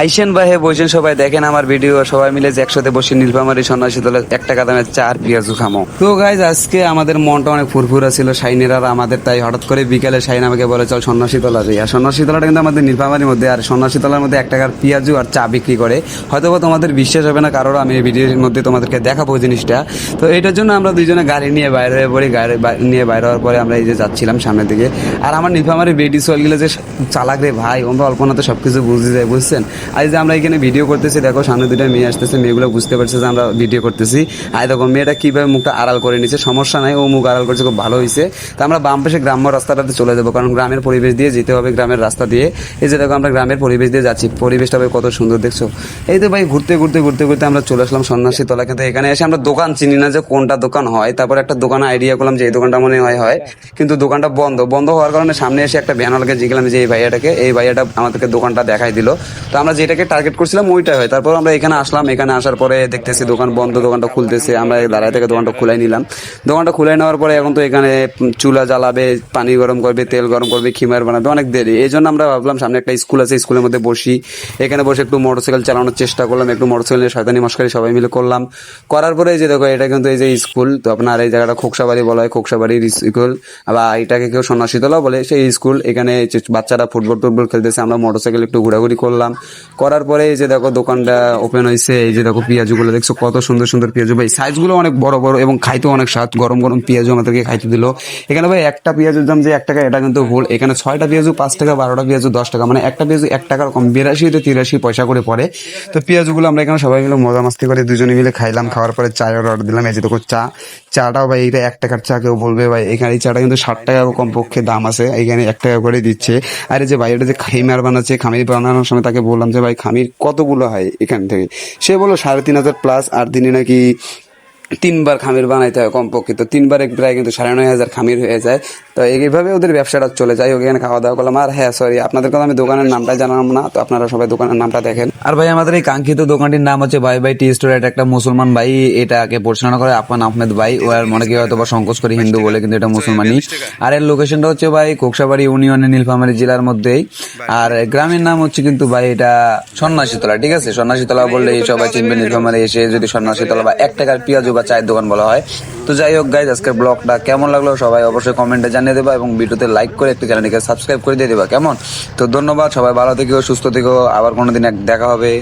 আইসেন ভাই বসেন সবাই দেখেন আমার ভিডিও, সবাই মিলে একসাথে বসে নীলফামারি সন্ন্যাসী দলে এক টাকা দামের চার পেঁয়াজু খামো তো গাইজ আজকে আমাদের মনটা অনেক ফুরফুরা ছিল, শাইনের আর আমাদের, তাই হঠাৎ করে বিকেলে শাইন আমাকে বলে, চল সন্ন্যাসী তলা যাই। আর সন্ন্যাসী তলাটা কিন্তু আমাদের নীলফামারির মধ্যে, আর সন্ন্যাসী তলার মধ্যে এক টাকার পেঁয়াজু আর চা বিক্রি করে। হয়তো বা তোমাদের বিশ্বাস হবে না, কারোর আমি এই ভিডিওর মধ্যে তোমাদেরকে দেখাবো জিনিসটা। তো এটার জন্য আমরা দুইজনে গাড়ি নিয়ে বাইরে হয়ে পড়ি, গাড়ি নিয়ে বাইরে হওয়ার পরে আমরা এই যে যাচ্ছিলাম সামনের দিকে। আর আমার নীলফামারি বেডি সোয়ালগুলো যে চালাক রে ভাই আমরা অল্পনাতে সব কিছু বুঝে যায়, বুঝছেন? আর যে আমরা এখানে ভিডিও করতেছি, দেখো সামনে দুটো মেয়ে আসতেছে, মেয়েগুলো বুঝতে পারছে যে আমরা ভিডিও করতেছি। আর দেখো, মেয়েটা কীভাবে মুখটা আড়াল করে নিছে, সমস্যা নাই, ও মুখ আড়াল করছে, খুব ভালো হয়েছে তো আমরা বাম পাশে গ্রাম্য রাস্তাটাতে চলে যাব, কারণ গ্রামের পরিবেশ দিয়ে যেতে হবে গ্রামের রাস্তা দিয়ে। এই যে দেখো, আমরা গ্রামের পরিবেশ দিয়ে যাচ্ছি, পরিবেশটা কত সুন্দর, দেখছ? এই তো ভাই ঘুরতে ঘুরতে ঘুরতে ঘুরতে আমরা চলে আসলাম সন্ন্যাসী তলা কিন্তু এখানে এসে আমরা দোকান চিনি না যে কোনটা দোকান হয়। তারপর একটা দোকান আইডিয়া করলাম যে এই দোকানটা মনে হয় হয়। কিন্তু দোকানটা বন্ধ। বন্ধ হওয়ার কারণে সামনে এসে একটা ভ্যানওয়ালাকে জিজ্ঞাসলাম যে, এই ভাইয়াটাকে? এই ভাইয়াটা আমাদেরকে দোকানটা দেখাই দিল। তো আমরা যেটাকে টার্গেট করছিলাম ওইটাই হয়। তারপর আমরা এখানে আসলাম, এখানে আসার পরে দেখতেছি দোকান বন্ধ, দোকানটা খুলতেছে। আমরা দাঁড়ায় থেকে দোকানটা খুলাই নিলাম। দোকানটা খুলে নেওয়ার পরে এখন তো এখানে চুলা জ্বালাবে, পানি গরম করবে, তেল গরম করবে, খিমার বানাবে, অনেক দেরি। এই জন্য আমরা ভাবলাম সামনে একটা স্কুল আছে, স্কুলের মধ্যে বসি। এখানে বসে একটু মোটরসাইকেল চালানোর চেষ্টা করলাম, একটু মোটরসাইকেলের শয়তানি মস্কারি সবাই মিলে করলাম। করার পরে যে দেখো, এটা কিন্তু এই যে স্কুল, তো আপনার এই জায়গাটা খোকসাবাড়ি বলা হয় খোকসাবাড়ির স্কুল। বা এটাকে কেউ সন্ন্যাসীতলা বলে, সেই স্কুল, এখানে বাচ্চারা ফুটবল টুটবল খেলতেছে, আমরা মোটরসাইকেল একটু ঘোরাঘুরি করলাম। করার পরে এই যে দেখো দোকানটা ওপেন হয়েছে, এই যে দেখো পেঁয়াজগুলো দেখছ কত সুন্দর সুন্দর পেঁয়াজ। ভাই সাইজগুলো অনেক বড় বড় এবং খাইতেও অনেক স্বাদ। গরম গরম পেঁয়াজ আমাদেরকে খাইতে দিল। এখানে ভাই একটা পেঁয়াজের দাম যে এক টাকা, এটা কিন্তু ভুল। এখানে ছয়টা পেঁয়াজু, পাঁচ টাকা, বারোটা পেঁয়াজু, দশ টাকা। মানে একটা পেঁয়াজু এক টাকার কম বিরাশি তো তিরাশি পয়সা করে পড়ে। তো পেঁয়াজগুলো আমরা এখানে সবাই মিলে মজা মাস্তি করে দুজনে মিলে খাইলাম। খাওয়ার পরে চায়ের অর্ডার দিলাম। এই যে দেখো চা, চাটাও ভাই এটা এক টাকার চা, কেউ বলবে ভাই, এখানে এই চাটা কিন্তু ষাট টাকা কমপক্ষে দাম আছে। এখানে এক টাকা করে দিচ্ছে। আর এই যে ভাই, এটা যে খাইমার বানাচ্ছে, খামির বানানোর সময় তাকে বললাম যে ভাই খামির কতগুলো হয় এখান থেকে? সে বলো সাড়ে তিন হাজার প্লাস আর দিনে নাকি তিনবার খামির বানাইতে হয় কমপক্ষে। তো তিনবারে প্রায় কিন্তু সাড়ে নয় হাজার খামির হয়ে যায়। তো এইভাবে ওদের ব্যবসাটা চলে যায়। ওখানে খাওয়া দাওয়া করলাম। আর হ্যাঁ সরি আপনাদের কথা আমি দোকানের নামটা জানালাম না, তো আপনারা সবাই দোকানের নামটা দেখেন। আর ভাই, আমাদের এই কাঙ্ক্ষিত দোকানটির নাম হচ্ছে ভাই ভাই টি স্টোর এটা একটা মুসলমান ভাই। এটাকে পরিচালনা করে আফান আহমেদ ভাই। ও আর মনে কি হয়তো বা সংকোচ করে হিন্দু বলে কিন্তু এটা মুসলমানই। আর এর লোকেশনটা হচ্ছে ভাই কোকসাবাড়ি ইউনিয়নের নীলফামারী জেলার মধ্যেই। আর গ্রামের নাম হচ্ছে কিন্তু ভাই এটা সন্ন্যাসীতলা, ঠিক আছে? সন্ন্যাসীতলা বললে সবাই চিনবে নীলফামারী এসে যদি সন্ন্যাসীতলা বা এক টাকার পেঁয়াজু চায়ের দোকান বলা হয়। তো যাই হোক গাইজ আজকের ব্লগটা কেমন লাগল সবাই অবশ্যই কমেন্টে জানিয়ে দেবা এবং ভিডিওতে লাইক করে একটু চ্যানেলটিকে সাবস্ক্রাইব করে দিয়ে দেবা, কেমন? তো ধন্যবাদ, সবাই ভালো থেকো, সুস্থ থেকো, আবার কোনোদিন এক দেখা হবে।